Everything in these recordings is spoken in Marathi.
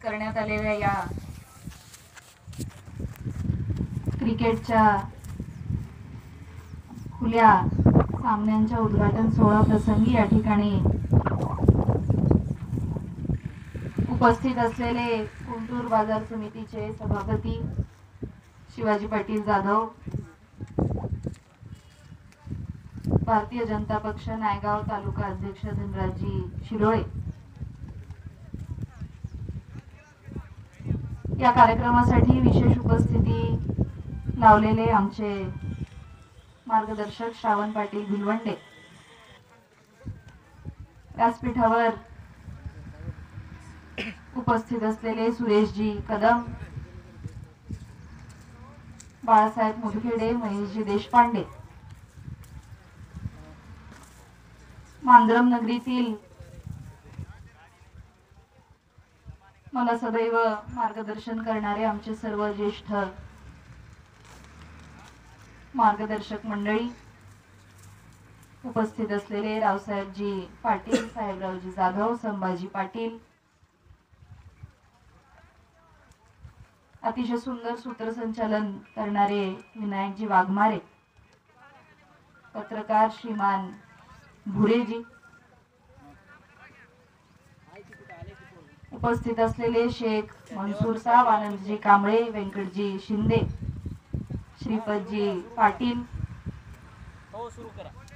करण्यात आलेल्या या क्रिकेटच्या खुल्या सामन्यांच्या उद्घाटन सोहळा प्रसंगी या ठिकाणी उपस्थित असलेले कुंटूर बाजार समितीचे सभापती शिवाजी पाटील जाधव भारतीय जनता पक्ष नायगाव तालुका अध्यक्ष धनराजी शिरोळे या कार्यक्रमासाठी विशेष उपस्थिती लावलेले आमचे मार्गदर्शक श्रावण पाटील भिलवंडे. व्यासपीठावर उपस्थित असलेले सुरेशजी कदम बाळासाहेब मुदखेडे महेशजी देशपांडे. मांजरम नगरीतील मला सदैव मार्गदर्शन करणारे आमचे सर्व ज्येष्ठ मार्गदर्शक मंडळी उपस्थित असलेले रावसाहेबजी पाटील साहेबरावजी जाधव संभाजी पाटील. अतिशय सुंदर सूत्रसंचालन करणारे विनायकजी वाघमारे पत्रकार श्रीमान भुरेजी उपस्थित असलेले शेख मनसूर साहेब आनंदजी कांबळे व्यंकटजी शिंदे श्रीपदजी पाटील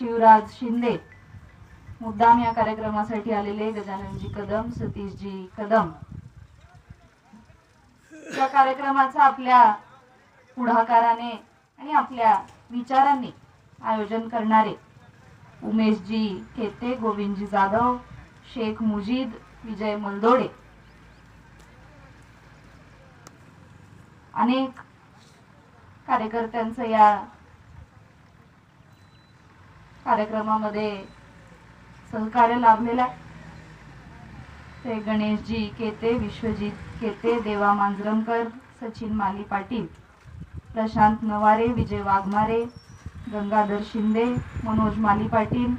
शिवराज शिंदे. मुद्दाम या कार्यक्रमासाठी आलेले गजाननजी कदम सतीशजी कदम. या कार्यक्रमाचा आपल्या पुढाकाराने आणि आपल्या विचारांनी आयोजन करणारे उमेशजी केते गोविंदजी जाधव शेख मुजीद विजय मलदोडे अनेक कार्यकर्त्यांचं या कार्यक्रमामध्ये सहकार्य लाभलेलं आहे. ते गणेशजी केते विश्वजित केते देवा मांजरमकर सचिन माली पाटील प्रशांत नवारे विजय वाघमारे गंगाधर शिंदे मनोज माली पाटील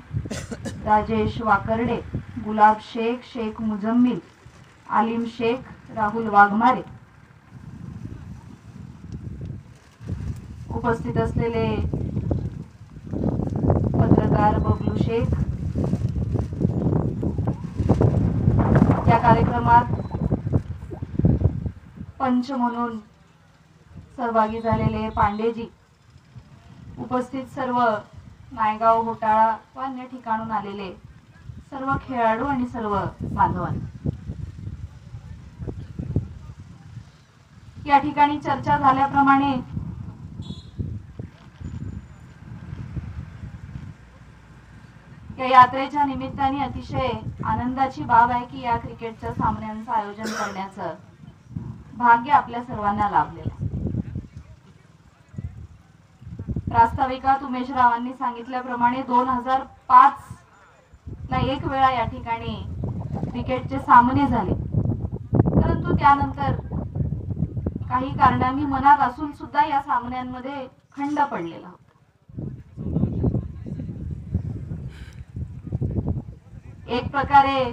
राजेश वाकर्डे गुलाब शेख शेख मुजम्मिल आलिम शेख राहुल वाघमारे. उपस्थित असलेले पत्रकार बबलू शेख. या कार्यक्रमात पंच म्हणून सहभागी झालेले पांडेजी. उपस्थित सर्व नायगाव घोटाळा व अन्य ठिकाणून आलेले सर्व खेळाडू आणि सर्व बांधवांना. या ठिकाणी चर्चा झाल्याप्रमाणे या यात्रेच्या निमित्ताने अतिशय आनंदाची बाब आहे की या क्रिकेटच्या सामन्यांचं आयोजन करण्याचं भाग्य आपल्या सर्वांना लाभलेलं आहे. प्रास्ताविकात उमेश रावांनी सांगितल्याप्रमाणे दोन हजार पाच ला एक वेळा या ठिकाणी क्रिकेटचे सामने झाले. परंतु त्यानंतर काही कारणांनी मनात असून सुद्धा या सामन्यांमध्ये खंड पडलेला होता. एक प्रकारे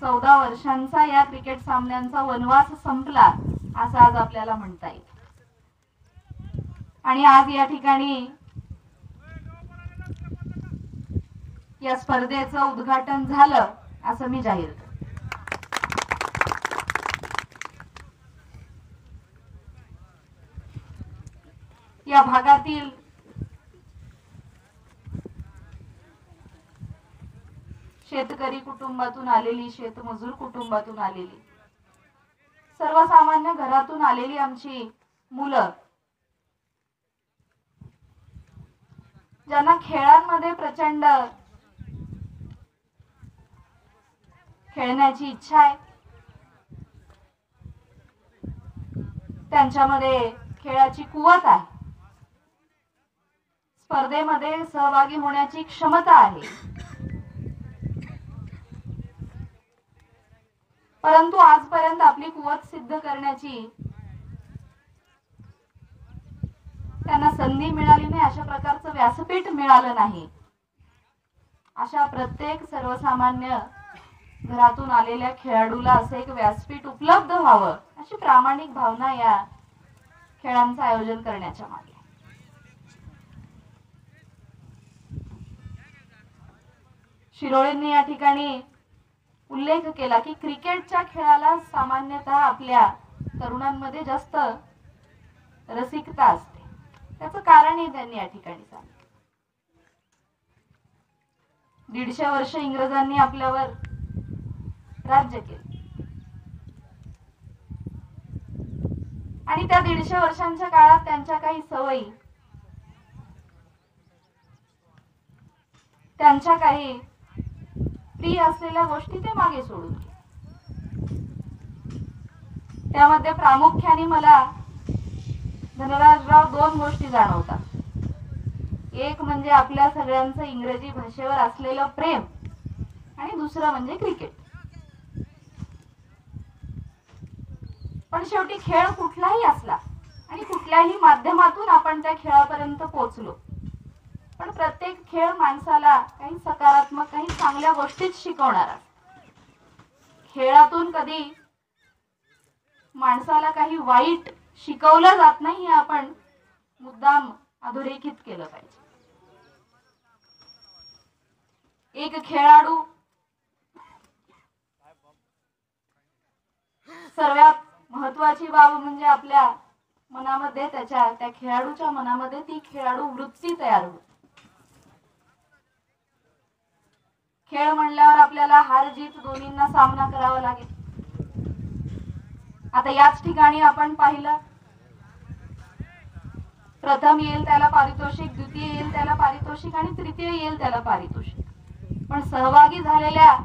चौदा वर्षांचा या क्रिकेट सामन्यांचा वनवास संपला असं आज आपल्याला म्हणता येईल. आणि आज या ठिकाणी या स्पर्धेचं उद्घाटन झालं असं मी जाहीर या भागातील शेतकरी कुटुंबातून आलेली शेतमजूर कुटुंबातून आलेली सर्वसामान्य घरातून आलेली आमची मुलं ज्यांना खेळांमध्ये प्रचंड खेळण्याची इच्छा आहे. त्यांच्यामध्ये खेळाची कुवत आहे. स्पर्धेमध्ये सहभागी होण्याची क्षमता आहे. परंतु आजपर्यंत आपली कुवत सिद्ध करण्याची त्यांना संधी मिळाली नाही अशा प्रकारचं व्यासपीठ मिळालं नाही. अशा प्रत्येक सर्वसामान्य घरातून आलेल्या खेळाडूला असं एक व्यासपीठ उपलब्ध व्हावं अशी प्रामाणिक भावना या खेळांचं आयोजन करण्याच्या मागे. शिरोळींनी शिरोळेंनी या ठिकाणी उल्लेख केला की क्रिकेटच्या खेळाला सामान्यतः आपल्या तरुणांमध्ये जास्त रसिकता असते. त्याचं कारणही त्यांनी या ठिकाणी सांगितलं. दीडशे वर्ष इंग्रजांनी आपल्यावर राज्य केले. आणि त्या दीडशे वर्षांच्या काळात त्यांच्या काही सवयी त्यांच्या काही प्रिय असलेल्या गोष्टी ते मागे सोडून त्यामध्ये प्रामुख्याने मला धनराजराव दोन गोष्टी जाणवतात. एक म्हणजे आपल्या सगळ्यांचं इंग्रजी भाषेवर असलेलं प्रेम आणि दुसरं म्हणजे क्रिकेट. पण शेवटी खेळ कुठलाही असला आणि कुठल्याही माध्यमातून आपण त्या खेळापर्यंत पोहोचलो. पण प्रत्येक खेळ माणसाला काही सकारात्मक काही चांगल्या गोष्टीच शिकवणार खेळातून कधी माणसाला काही वाईट शिकवलं जात नाही हे आपण मुद्दाम अधोरेखित केलं पाहिजे. एक खेळाडू सर्वात महत्वाची बाब म्हणजे आपल्या मनामध्ये त्याच्या त्या खेळाडूच्या मनामध्ये ती खेळाडू वृत्ती तयार होते. खेळ म्हणल्यावर आपल्याला हार जीत दोन्हींना सामना करावा लागेल. आता याच ठिकाणी आपण पाहिलं प्रथम येईल त्याला पारितोषिक द्वितीय येईल त्याला पारितोषिक आणि तृतीय येईल त्याला पारितोषिक. पण सहभागी झालेल्या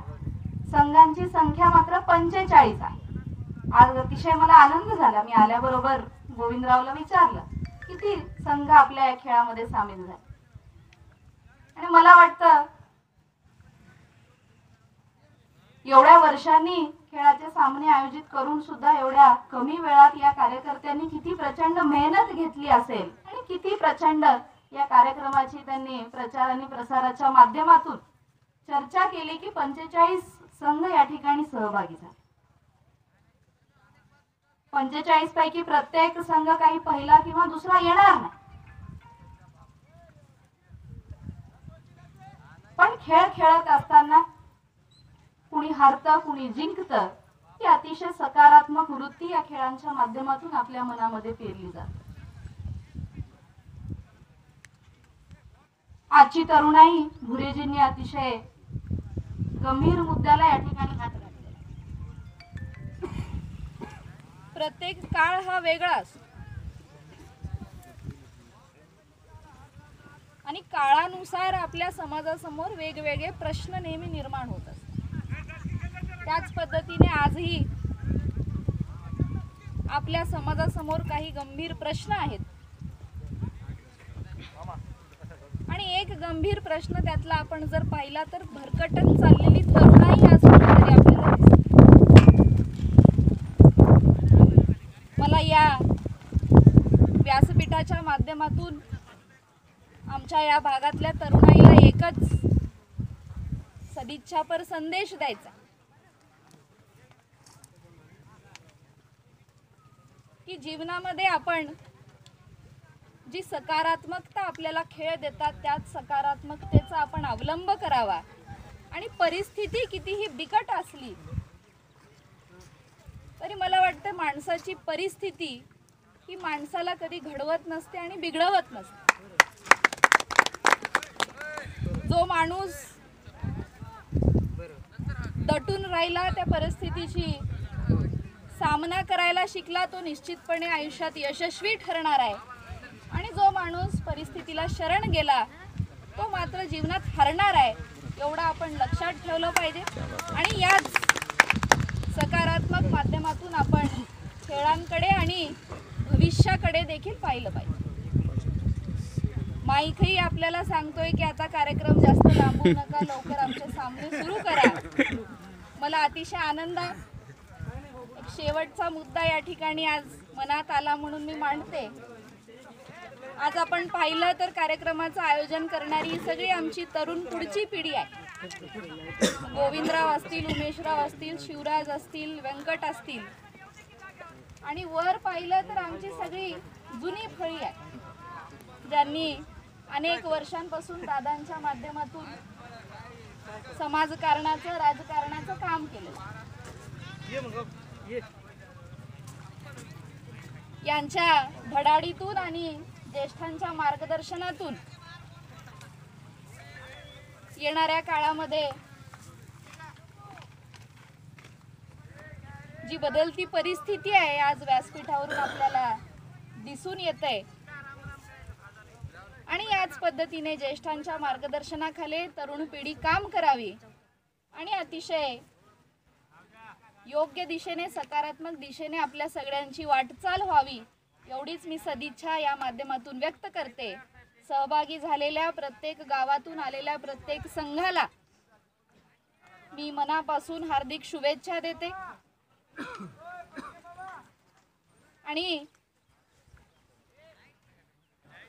संघांची संख्या मात्र पंचेचाळीस आहे. आज अतिशय मला आनंद झाला. मी आल्याबरोबर गोविंदरावला विचारलं किती संघ आपल्या या खेळामध्ये सामील झाले? आणि मला वाटतं एवढ्या वर्षांनी खेळाचे सामने आयोजित करून सुद्धा एवढ्या कमी वेळात या कार्यकर्त्यांनी किती प्रचंड मेहनत घेतली असेल आणि किती प्रचंड या कार्यक्रमाची त्यांनी प्रचार आणि प्रसाराच्या माध्यमातून चर्चा केली की पंचेचाळीस संघ या ठिकाणी सहभागी झाले. पंचेचाळीस पैकी प्रत्येक संघ काही पहिला किंवा दुसरा येणार नाही. पण खेळ खेळत असताना कुणी हारतं कुणी जिंकतं ही अतिशय सकारात्मक वृत्ती या खेळांच्या माध्यमातून आपल्या मनामध्ये पेरली जाते. आजची तरुणाई भुरेजींनी अतिशय गंभीर मुद्द्याला या ठिकाणी प्रत्येक काळ हा वेगळा असतो आणि काळानुसार आपल्या समाजासमोर वेगवेगळे प्रश्न नेहमी निर्माण होत असतात. त्याच पद्धतीने आजही आपल्या समाजासमोर काही गंभीर प्रश्न आहेत. आणि एक गंभीर प्रश्न त्यातला आपण जर पाहिला तर भरकटत चाललेली तरुणाई आज कुठेतरी आपल्याला दिसते मला या व्यासपीठाच्या माध्यमातून आमच्या या भागातल्या तरुणाईला एकच सदिच्छापर संदेश द्यायचा की जीवनामध्ये आपण जी सकारात्मकता आपल्याला खेळ देतात त्याच सकारात्मकतेचा आपण अवलंब करावा. आणि परिस्थिती कितीही बिकट असली तरी मला वाटतं माणसाची परिस्थिती ही माणसाला कधी घडवत नसते आणि बिघडवत नसते. जो माणूस दटून राहिला त्या परिस्थितीची सामना करायला शिकला तो निश्चितपणे आयुष्यात यशस्वी ठरणार आहे. आणि जो माणूस परिस्थितीला शरण गेला तो मात्र जीवनात हरणार आहे एवढं आपण लक्षात ठेवलं पाहिजे. आणि याच सकारात्मक माध्यमातून आपण खेळांकडे आणि भविष्याकडे देखील पाहिलं पाहिजे. माईकही आपल्याला सांगतोय की आता कार्यक्रम जास्त लांबू नका लवकर आमचे सामने सुरू करा. मला अतिशय आनंद एक शेवटचा मुद्दा या ठिकाणी आज मनात आला म्हणून मी मांडते. आज आपण पाहिलं तर कार्यक्रमाचं आयोजन करणारी ही सगळी आमची तरुण पुढची पिढी आहे. गोविंदराव असतील उमेशराव असतील शिवराज असतील व्यंकट असतील. आणि वर पाहिलं तर आमची सगळी जुनी फळी आहे ज्यांनी अनेक वर्षांपासून दादांच्या माध्यमातून समाजकारणाचं राजकारणाचं काम केलं. यांच्या धडाडीतून आणि ज्येष्ठांच्या मार्गदर्शनातून येणाऱ्या काळामध्ये जी बदलती परिस्थिती आहे आज व्यासपीठावरून आपल्याला दिसून येते आणि याच पद्धतीने ज्येष्ठांच्या मार्गदर्शनाखाली तरुण पिढी काम करावी. आणि अतिशय योग्य दिशेने सकारात्मक दिशेने आपल्या सगळ्यांची वाटचाल व्हावी एवढीच मी सदिच्छा या माध्यमातून व्यक्त करते. सहभागी झालेल्या प्रत्येक गावातून आलेल्या प्रत्येक संघाला मी मनापासून हार्दिक शुभेच्छा देते. आणि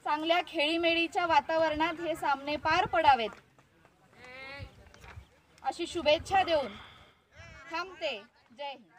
चांगल्या खेळीमेळीच्या वातावरणात हे सामने पार पडावेत. अशी शुभेच्छा देऊन थांबते. जय हिंद.